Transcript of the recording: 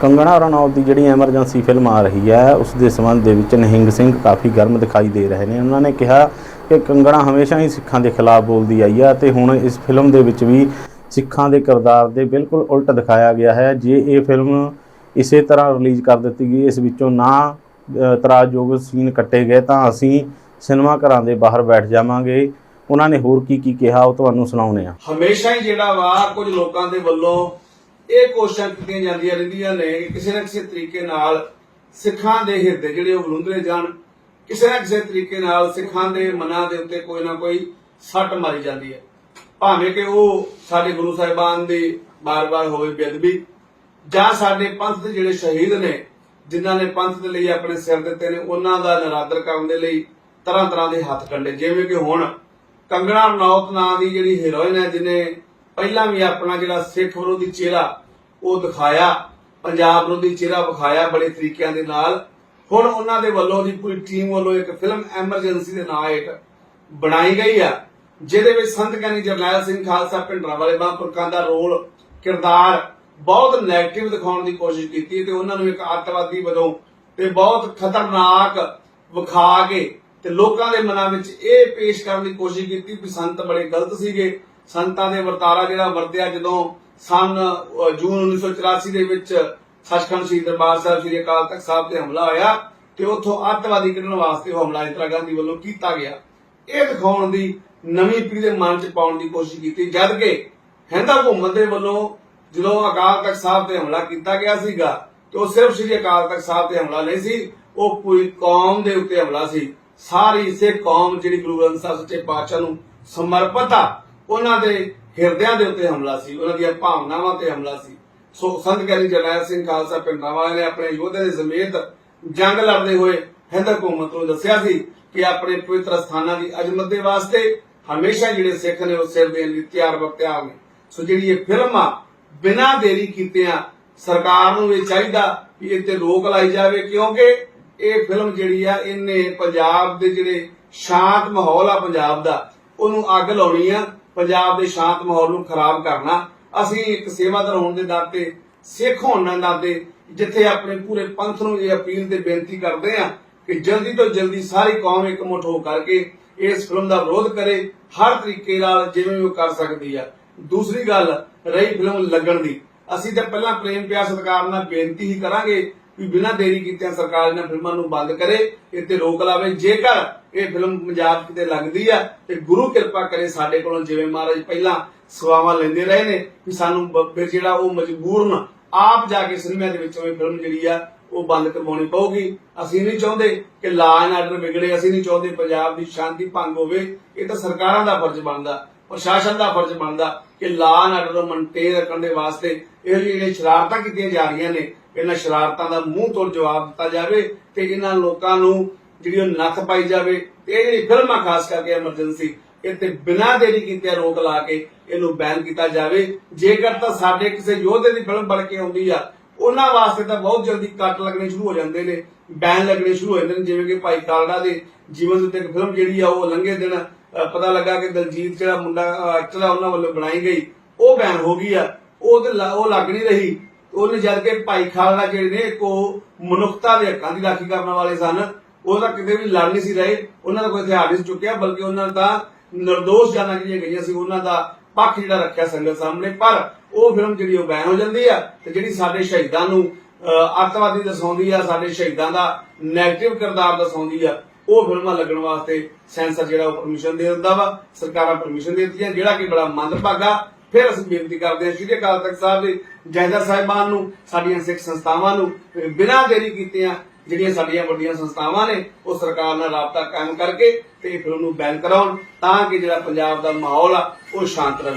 ਕੰਗਣਾ ਰਣੌਤ ਦੀ ਜਿਹੜੀ emergency film ਆ ਰਹੀ ਹੈ, ਉਸ ਦੇ ਸੰਬੰਧ ਦੇ ਵਿੱਚ ਨਿਹੰਗ ਸਿੰਘ ਕਾਫੀ ਗਰਮ ਦਿਖਾਈ ਦੇ ਰਹੇ ਨੇ। ਉਹਨਾਂ ਨੇ ਕਿਹਾ ਕਿ ਕੰਗਣਾ ਹਮੇਸ਼ਾ ਹੀ ਸਿੱਖਾਂ ਦੇ ਖਿਲਾਫ ਬੋਲਦੀ ਆਈ ਹੈ ਤੇ ਹੁਣ ਇਸ ਫਿਲਮ ਦੇ ਵਿੱਚ ਵੀ ਸਿੱਖਾਂ ਦੇ ਕਿਰਦਾਰ ਦੇ ਬਿਲਕੁਲ ਉਲਟ ਦਿਖਾਇਆ ਗਿਆ ਹੈ। ਜੇ ਇਹ ਫਿਲਮ ਇਸੇ ਤਰ੍ਹਾਂ ਰਿਲੀਜ਼ ਕਰ ਦਿੱਤੀ ਗਈ, ਇਸ ਵਿੱਚੋਂ ਨਾ ਤਰਾਜਯੋਗ ਸੀਨ ਕੱਟੇ ਗਏ, ਤਾਂ ਅਸੀਂ ਸਿਨੇਮਾ ਘਰਾਂ ਦੇ ਬਾਹਰ ਬੈਠ ਜਾਵਾਂਗੇ। ਉਹਨਾਂ ਨੇ ਹੋਰ ਕੀ ਕੀ ਕਿਹਾ, ਉਹ ਤੁਹਾਨੂੰ ਸੁਣਾਉਣੇ ਆ ਹਮੇਸ਼ਾ ਹੀ ਜਿਹੜਾ ਵਾ ਕੁਝ ਲੋਕਾਂ ਦੇ ਵੱਲੋਂ ਇਹ ਕੋਸ਼ਿਸ਼ਾਂ ਕੀਤੀਆਂ ਜਾਂਦੀਆਂ ਰਹਿੰਦੀਆਂ ਨੇ ਕਿ ਕਿਸੇ ਨਾ ਕਿਸੇ ਤਰੀਕੇ ਨਾਲ ਸਿੱਖਾਂ ਦੇ ਹਿਰਦੇ ਜਿਹੜੇ ਉਹ ਬਲੁੰਦਰੇ ਜਾਣ, ਕਿਸੇ ਨਾ ਕਿਸੇ ਤਰੀਕੇ ਨਾਲ ਸਿੱਖਾਂ ਦੇ ਮਨਾਂ ਦੇ ਉੱਤੇ ਕੋਈ ਨਾ ਕੋਈ ਸੱਟ ਮਾਰੀ ਜਾਂਦੀ ਹੈ। ਭਾਵੇਂ ਕਿ ਉਹ ਸਾਡੇ ਗੁਰੂ ਸਾਹਿਬਾਨ ਦੀ ਬਾਰ-ਬਾਰ ਹੋਵੇ ਬੇਅਦਬੀ ਜਾਂ ਸਾਡੇ ਪੰਥ ਦੇ ਜਿਹੜੇ ਸ਼ਹੀਦ ਨੇ, ਜਿਨ੍ਹਾਂ ਨੇ ਪੰਥ ਦੇ ਲਈ ਆਪਣੇ ਸਿਰ ਦਿੱਤੇ ਨੇ, ਉਹਨਾਂ ਦਾ ਨਿਰਾਦਰ ਕਰਨ ਦੇ ਲਈ ਤਰ੍ਹਾਂ ਤਰ੍ਹਾਂ ਦੇ ਹੱਥ ਕੰਡੇ। ਜਿਵੇਂ ਕਿ ਹੁਣ ਕੰਗਣਾ ਰਣੌਤ ਨਾਂ ਦੀ ਜਿਹੜੀ ਹੀਰੋਇਨ ਹੈ ਜਿਨੇ ਪਹਿਲਾਂ ਵੀ ਆਪਣਾ ਜਿਹੜਾ ਸਿੱਖ ਵਿਰੋਧੀ ਚਿਹਰਾ ਉਹ ਦਿਖਾਇਆ, ਪੰਜਾਬ ਵਿਰੋਧੀ ਚਿਹਰਾ ਵਿਖਾਇਆ ਬੜੇ ਤਰੀਕਿਆਂ ਦੇ ਨਾਲ। ਹੁਣ ਉਹਨਾਂ ਦੇ ਵੱਲੋਂ ਦੀ ਪੂਰੀ ਟੀਮ ਵੱਲੋਂ ਇੱਕ ਫਿਲਮ ਐਮਰਜੈਂਸੀ ਦੇ ਨਾਂ ਹੇਠ ਬਣਾਈ ਗਈ ਆ, ਜਿਹਦੇ ਵਿੱਚ ਸੰਤ ਗਿਆਨੀ ਜਰਨੈਲ ਸਿੰਘ ਖਾਲਸਾ ਭਿੰਡਰਾ ਵਾਲੇ ਬਾਪੁਰਕਾਂ ਦਾ ਰੋਲ, ਕਿਰਦਾਰ ਬਹੁਤ ਨੈਗੇਟਿਵ ਦਿਖਾਉਣ ਦੀ ਕੋਸ਼ਿਸ਼ ਕੀਤੀ ਤੇ ਉਹਨਾਂ ਨੂੰ ਇੱਕ ਅੱਤਵਾਦੀ ਵਜੋਂ ਤੇ ਬਹੁਤ ਖਤਰਨਾਕ ਵਿਖਾ ਕੇ ਤੇ ਲੋਕਾਂ ਦੇ ਮਨਾਂ ਵਿੱਚ ਇਹ ਪੇਸ਼ ਕਰਨ ਦੀ ਕੋਸ਼ਿਸ਼ ਕੀਤੀ ਕਿ ਸੰਤ ਬੜੇ ਗਲਤ ਸੀਗੇ। ਸੰਤਾਂ ਦੇ ਵਰਤਾਰਾ ਜਿਹੜਾ ਵਰਤਿਆ ਜਦੋਂ ਸਨ ਜੂਨ 1984 ਦੇ ਵਿੱਚ ਸੱਚਖੰਡ ਸ਼ਹੀਦ ਦਰਬਾਰ ਸਾਹਿਬ ਸ੍ਰੀ ਅਕਾਲ ਤਖਤ ਸਾਹਿਬ ਤੇ ਹਮਲਾ ਹੋਇਆ ਤੇ ਉੱਥੋਂ ਅੱਤਵਾਦੀ ਕੱਢਣ ਵਾਸਤੇ ਹਮਲਾ ਇੰਦਰਾ ਗਾਂਧੀ ਵੱਲੋਂ ਕੀਤਾ ਗਿਆ। ਇਹ ਦਿਖਾਉਣ ਦੀ ਨਵੀਂ ਪੀੜ੍ਹੀ ਦੇ ਮਨ 'ਚ ਪਾਉਣ ਦੀ ਕੋਸ਼ਿਸ਼ ਕੀਤੀ, ਜਦ ਕਿ ਹਿੰਦਾ ਹਕੂਮਤ ਦੇ ਵੱਲੋਂ ਜਦੋਂ ਅਕਾਲ ਤਖਤ ਸਾਹਿਬ ਤੇ ਹਮਲਾ ਕੀਤਾ ਗਿਆ ਸੀਗਾ, ਤੇ ਉਹ ਸਿਰਫ ਸ੍ਰੀ ਅਕਾਲ ਤਖਤ ਸਾਹਿਬ ਤੇ ਹਮਲਾ ਨਹੀਂ ਸੀ, ਉਹ ਪੂਰੀ ਕੌਮ ਦੇ ਉੱਤੇ ਹਮਲਾ ਸੀ। ਸਾਰੀ ਸਿੱਖ ਕੌਮ ਜਿਹੜੀ ਗੁਰੂ ਗ੍ਰੰਥ ਸਾਹਿਬ ਸੱਚੇ ਪਾਤਸ਼ਾਹ ਨੂੰ ਸਮਰਪਿਤ ਆ ਉਹਨਾਂ ਦੇ ਹਿਰਦਿਆਂ ਦੇ ਉੱਤੇ ਹਮਲਾ ਸੀ, ਉਹਨਾਂ ਦੀਆਂ ਭਾਵਨਾਵਾਂ ਤੇ ਹਮਲਾ ਸੀ। ਸੋ ਸੰਤ ਗਿਆਨੀ ਜਰਨੈਲ ਸਿੰਘ ਖਾਲਸਾ ਪਿੰਡਾਂ ਵਾਲੇ ਨੇ ਆਪਣੇ ਯੋਧੇ ਦੇ ਸਮੇਤ ਜੰਗ ਲੜਦੇ ਹੋਏ ਹਿੰਦ ਹਕੂਮਤ ਨੂੰ ਦੱਸਿਆ ਸੀ ਕਿ ਆਪਣੇ ਪਵਿੱਤਰ ਸਥਾਨਾਂ ਦੀ ਅਜ਼ਮਤ ਦੇ ਵਾਸਤੇ ਹਮੇਸ਼ਾ ਜਿਹੜੇ ਸਿੱਖ ਨੇ ਉਹ ਸਿਰ ਦੇਣ ਲਈ ਤਿਆਰ ਬਖਤਿਆਰ ਨੇ। ਸੋ ਜਿਹੜੀ ਇਹ ਫਿਲਮ ਆ, ਬਿਨਾਂ ਦੇਰੀ ਕੀਤਿਆਂ ਸਰਕਾਰ ਨੂੰ ਇਹ ਚਾਹੀਦਾ ਕਿ ਇਹ ਤੇ ਰੋਕ ਲਾਈ ਜਾਵੇ, ਕਿਉਂਕਿ ਇਹ ਫਿਲਮ ਜਿਹੜੀ ਆ, ਇਹਨੇ ਪੰਜਾਬ ਦੇ ਜਿਹੜੇ ਸ਼ਾਂਤ ਮਾਹੌਲ ਆ ਪੰਜਾਬ ਦਾ, ਉਹਨੂੰ ਅੱਗ ਲਾਉਣੀ ਆ। ਪੰਜਾਬ ਦੇ ਸ਼ਾਂਤ ਮਾਹੌਲ ਨੂੰ ਖਰਾਬ ਕਰਨਾ, ਅਸੀਂ ਇੱਕ ਸੇਵਾਦਾਰ ਹੋਣ ਦੇ ਨਾਤੇ ਸਿੱਖ ਹੋਣ ਦੇ ਨਾਤੇ ਜਿੱਥੇ ਆਪਣੇ ਪੂਰੇ ਪੰਥ ਨੂੰ ਇਹ ਅਪੀਲ ਤੇ ਬੇਨਤੀ ਕਰਦੇ ਆ ਕਿ ਜਲਦੀ ਤੋਂ ਜਲਦੀ ਸਾਰੀ ਕੌਮ ਇਕਮੁੱਠ ਹੋ ਕਰਕੇ ਇਸ ਫਿਲਮ ਦਾ ਵਿਰੋਧ ਕਰੇ, ਹਰ ਤਰੀਕੇ ਨਾਲ ਜਿਵੇਂ ਵੀ ਉਹ ਕਰ ਸਕਦੀ ਆ। ਦੂਸਰੀ ਗੱਲ, ਰਹੀ ਫਿਲਮ ਲੱਗਣ ਦੀ। ਅਸੀਂ ਤਾਂ ਪਹਿਲਾਂ ਪ੍ਰੇਮ ਪਿਆਰ ਸਤਿਕਾਰ ਨਾਲ ਬੇਨਤੀ ਹੀ ਕਰਾਂਗੇ ਵੀ ਬਿਨਾਂ ਦੇਰੀ ਕੀਤਿਆਂ ਸਰਕਾਰ ਇਹਨਾਂ ਫਿਲਮਾਂ ਨੂੰ ਬੰਦ ਕਰੇ, ਇੱਥੇ ਰੋਕ ਲਾਵੇ। ਜੇਕਰ ਇਹ ਫਿਲਮ ਪੰਜਾਬ ਕਿਤੇ ਲੱਗਦੀ ਆ, ਤੇ ਗੁਰੂ ਕਿਰਪਾ ਕਰੇ ਸਾਡੇ ਕੋਲੋਂ, ਜਿਵੇਂ ਮਹਾਰਾਜ ਪਹਿਲਾਂ ਸਵਾਵਾਂ ਲੈਂਦੇ ਰਹੇ ਨੇ, ਵੀ ਸਾਨੂੰ ਫਿਰ ਜਿਹੜਾ ਉਹ ਮਜਬੂਰਨ ਆਪ ਜਾ ਕੇ ਸਿਨੇਮਾ ਦੇ ਵਿੱਚੋਂ ਇਹ ਫਿਲਮ ਜਿਹੜੀ ਆ, ਉਹ ਬੰਦ ਕਰਵਾਉਣੀ ਪਊਗੀ। ਅਸੀਂ ਨਹੀਂ ਚਾਹੁੰਦੇ ਕਿ ਲਾ ਐਂਡ ਆਰਡਰ ਵਿਗੜੇ, ਅਸੀਂ ਨਹੀਂ ਚਾਹੁੰਦੇ ਪੰਜਾਬ ਦੀ ਸ਼ਾਂਤੀ ਭੰਗ ਹੋਵੇ। ਇਹ ਤਾਂ ਸਰਕਾਰਾਂ ਦਾ ਫਰਜ਼ ਬਣਦਾ, ਪ੍ਰਸ਼ਾਸਨ ਦਾ ਫਰਜ਼ ਬਣਦਾ ਕਿ ਲਾ ਐਂਡ ਆਰਡਰ ਨੂੰ ਮੇਨਟੇਨ ਰੱਖਣ ਦੇ ਵਾਸਤੇ ਇਹ ਜਿਹੜੀਆਂ ਸ਼ਰਾਰਤਾਂ ਕੀਤੀਆਂ ਜਾ ਰਹੀਆਂ ਨੇ ਇਹਨਾਂ ਸ਼ਰਾਰਤਾਂ ਦਾ ਮੂੰਹ ਤੋੜ ਜਵਾਬ ਦਿੱਤਾ ਜਾਵੇ ਤੇ ਇਹਨਾਂ ਲੋਕਾਂ ਨੂੰ ਜਿਹੜੀ ਉਹ ਨੱਥ ਪਾਈ ਜਾਵੇ ਤੇ ਇਹ ਜਿਹੜੀ ਫਿਲਮਾਂ ਖਾਸ ਕਰਕੇ ਐਮਰਜੈਂਸੀ, ਇਹ ਤੇ ਬਿਨਾਂ ਦੇਰੀ ਕੀਤੇ ਰੋਕ ਲਾ ਕੇ ਇਹਨੂੰ ਬੈਨ ਕੀਤਾ ਜਾਵੇ। ਜੇਕਰ ਤਾਂ ਸਾਡੇ ਕਿਸੇ ਯੋਧੇ ਦੀ ਫਿਲਮ ਬਣ ਕੇ ਆਉਂਦੀ ਆ, ਉਹਨਾਂ ਵਾਸਤੇ ਤਾਂ ਬਹੁਤ ਜਲਦੀ ਕੱਟ ਲੱਗਣੇ ਸ਼ੁਰੂ ਹੋ ਜਾਂਦੇ ਨੇ, ਬੈਨ ਲੱਗਣੇ ਸ਼ੁਰੂ ਹੋ ਜਾਂਦੇ ਨੇ, ਜਿਵੇਂ ਕਿ ਭਾਈ ਕਾਲੜਾ ਦੇ ਜੀਵਨ ਦੇ ਉੱਤੇ ਇੱਕ ਫਿਲਮ ਜਿਹੜੀ ਆ, ਉਹ ਲੰਘੇ ਦਿਨ ਪਤਾ ਲੱਗਾ ਕਿ ਦਲਜੀਤ ਜਿਹੜਾ ਮੁੰਡਾ ਐਕਟਰ ਆ, ਉਹਨਾਂ ਵੱਲੋਂ ਬਣਾਈ ਗਈ, ਉਹ ਬੈਨ ਹੋ ਗਈ ਆ। ਉਹ ਤੇ ਉਹ ਲੱਗ ਨਹੀਂ ਰਹੀ। ਉਹਨੇ ਜਦ ਕਿ ਭਾਈ ਖਾਲੜਾ ਜਿਹੜੇ ਨੇ ਕੋ ਮਨੁੱਖਤਾ ਦੇ ਹੱਕਾਂ ਦੀ ਰਾਖੀ ਕਰਨ ਵਾਲੇ ਸਨ। ਉਹ ਤਾਂ ਕਿਤੇ ਵੀ ਲੜ ਨਹੀਂ ਸੀ ਰਹੇ। ਉਹਨਾਂ ਦਾ ਕੋਈ ਹਥਿਆਰ ਨਹੀਂ ਚੁੱਕਿਆ, ਬਲਕਿ ਉਹਨਾਂ ਨੇ ਨਿਰਦੋਸ਼ ਜਾਨਾਂ ਜਿਹੜੀਆਂ ਗਈਆਂ ਸੀ, ਉਹਨਾਂ ਦਾ ਪੱਖ ਜਿਹੜਾ ਰੱਖਿਆ ਸੰਗਤ ਸਾਹਮਣੇ। ਪਰ ਉਹ ਫਿਲਮ ਜਿਹੜੀ ਉਹ ਬੈਨ ਹੋ ਜਾਂਦੀ ਆ ਤੇ ਜਿਹੜੀ ਸਾਡੇ ਸ਼ਹੀਦਾਂ ਨੂੰ ਅੱਤਵਾਦੀ ਦਸਾਉਂਦੀ ਆ, ਸਾਡੇ ਸ਼ਹੀਦਾਂ ਦਾ ਨੈਗੇਟਿਵ ਕਿਰਦਾਰ ਦਸਾਉਂਦੀ ਆ, ਉਹ ਫਿਲਮਾਂ ਲੱਗਣ ਵਾਸਤੇ ਸੈਂਸਰ ਜਿਹੜਾ ਉਹ ਪਰਮਿਸ਼ਨ ਦੇ ਦਿੰਦਾ ਵਾ, ਸਰਕਾਰਾਂ ਪਰਮਿਸ਼ਨ ਦੇ ਦਿੱਤੀਆਂ, ਜਿਹੜਾ ਕਿ ਬੜਾ ਮੰਦਭਾਗਾ ਫਿਰ ਅਸੀਂ ਬੇਨਤੀ ਕਰਦੇ ਹਾਂ ਸ਼੍ਰੀ ਅਕਾਲ ਤਖਤ ਸਾਹਿਬ ਦੇ ਜੈਦਾ ਸਾਹਿਬਾਨ ਨੂੰ, ਸਾਡੀਆਂ ਸਿੱਖ ਸੰਸਥਾਵਾਂ ਨੂੰ ਬਿਨਾਂ ਦੇਰੀ ਕੀਤੀਆਂ ਜਿਹੜੀਆਂ ਸਾਡੀਆਂ ਵੱਡੀਆਂ ਸੰਸਥਾਵਾਂ ਨੇ, ਉਹ ਸਰਕਾਰ ਨਾਲ ਰਾਬਤਾ ਕਾਇਮ ਕਰਕੇ ਤੇ ਫਿਰ ਉਹਨੂੰ ਬੈਨ ਕਰਾਉਣ ਤਾਂ ਕਿ ਜਿਹੜਾ ਪੰਜਾਬ ਦਾ ਮਾਹੌਲ ਆ, ਉਹ ਸ਼ਾਂਤ ਰਹੇ।